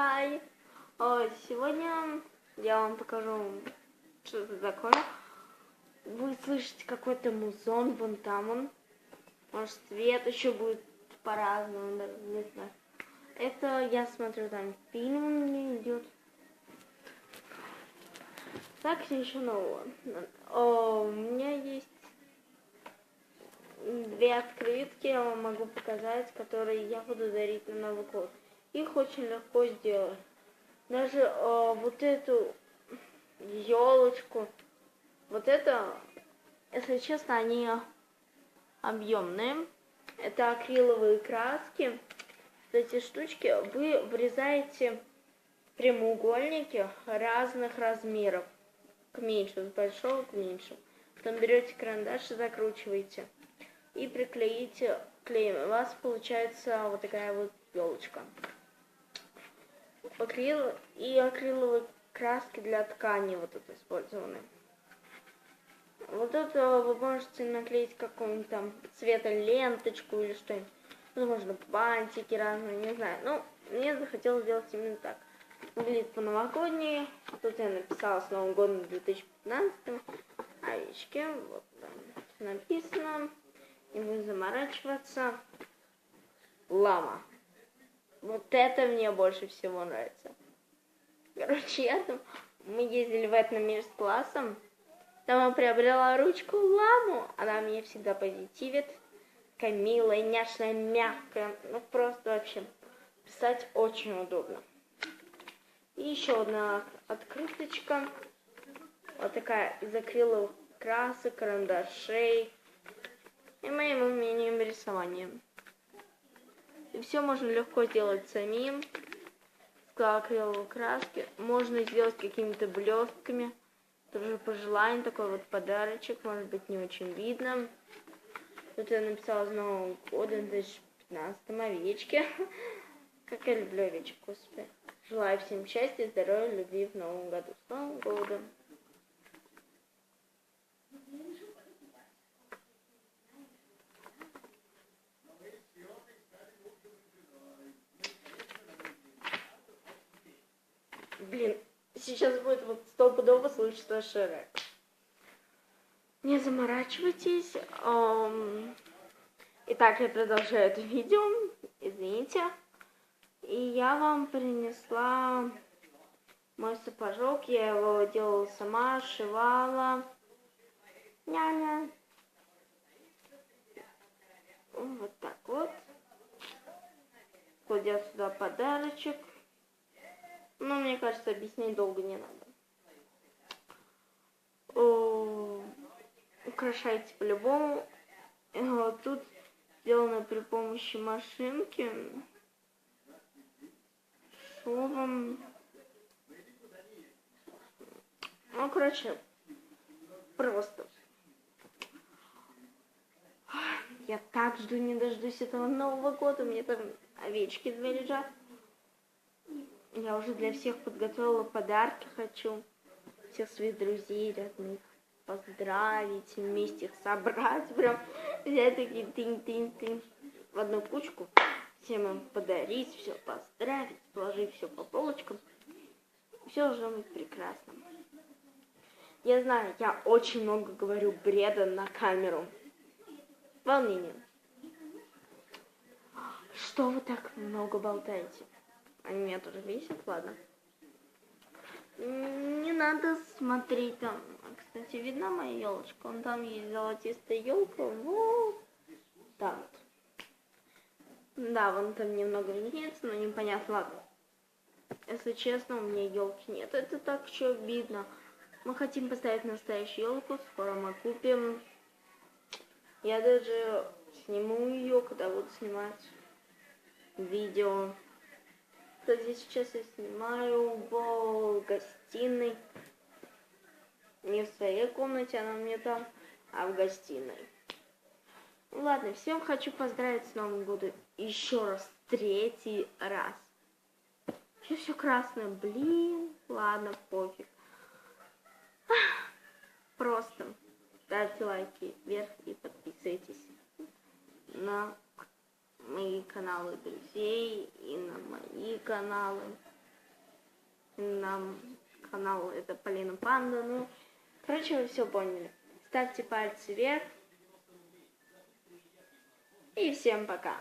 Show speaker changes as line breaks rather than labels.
Хай! Сегодня я вам покажу, что это такое. Вы слышите какой-то музон, вон там он. Может, свет еще будет по-разному, не знаю. Это я смотрю, там фильм у меня идет. Так, еще нового. О, у меня есть две открытки, я вам могу показать, которые я буду дарить на Новый год. Их очень легко сделать. Даже о, вот эту елочку, вот это, если честно, они объемные. Это акриловые краски. Эти штучки вы вырезаете прямоугольники разных размеров. К меньшему, с большого к меньшему. Потом берете карандаш и закручиваете. И приклеите клеем. У вас получается вот такая вот елочка. Акрил и акриловые краски для ткани вот это использованы. Вот это вы можете наклеить какую-нибудь там цвета ленточку или что-нибудь. Возможно, бантики разные, не знаю. Ну, мне захотелось сделать именно так. Выглядит по-новогодней. Тут я написала с Новым годом 2015. Овечки. Вот там написано. Не буду заморачиваться. Лама. Вот это мне больше всего нравится. Короче, я там... Мы ездили в этом мир с классом. Там я приобрела ручку ламу. Она мне всегда позитивит. Такая милая, няшная, мягкая. Ну, просто вообще писать очень удобно. И еще одна открыточка. Вот такая из акриловых красок, карандашей. И моим умением рисования. Все можно легко сделать самим. С акриловой краски. Можно сделать какими-то блестками. Тоже по такой вот подарочек. Может быть не очень видно. Тут я написала с Нового года 2015 овечки. Как я люблю овечек, господи. Желаю всем счастья, здоровья, любви в новом году. С Новым годом! Блин, сейчас будет вот стопудово слышно Шрек. Не заморачивайтесь. Итак, я продолжаю это видео. Извините. И я вам принесла мой сапожок. Я его делала сама, шивала. Няня. Вот так вот. Кладя сюда подарочек. Но мне кажется, объяснять долго не надо. О, украшайте по-любому. Тут сделано при помощи машинки. Шовом. Ну, короче, просто. Я так жду, не дождусь этого Нового года. У меня там овечки две лежат. Я уже для всех подготовила подарки, хочу всех своих друзей, родных поздравить, вместе их собрать, прям взять такие тынь-тынь-тынь в одну кучку, всем им подарить, все поздравить, положить все по полочкам. Все должно быть прекрасно. Я знаю, я очень много говорю бреда на камеру. Волнение. Что вы так много болтаете? Они меня тоже бесят, ладно. Не надо смотреть там. Кстати, видна моя елочка? Он там есть золотистая елка. Вот. Да. Да, вон там немного виднеется, но непонятно. Ладно. Если честно, у меня елки нет. Это так еще видно. Мы хотим поставить настоящую елку. Скоро мы купим. Я даже сниму ее, когда буду снимать видео. Кстати, сейчас я снимаю в гостиной. Не в своей комнате, она мне там, а в гостиной. Ладно, всем хочу поздравить с Новым годом еще раз, третий раз. Еще все красное, блин, ладно, пофиг. Просто ставьте лайки вверх и подписывайтесь на каналы друзей и на мои каналы. на канал это Полина Панда. Ну, короче, вы все поняли. Ставьте пальцы вверх. И всем пока.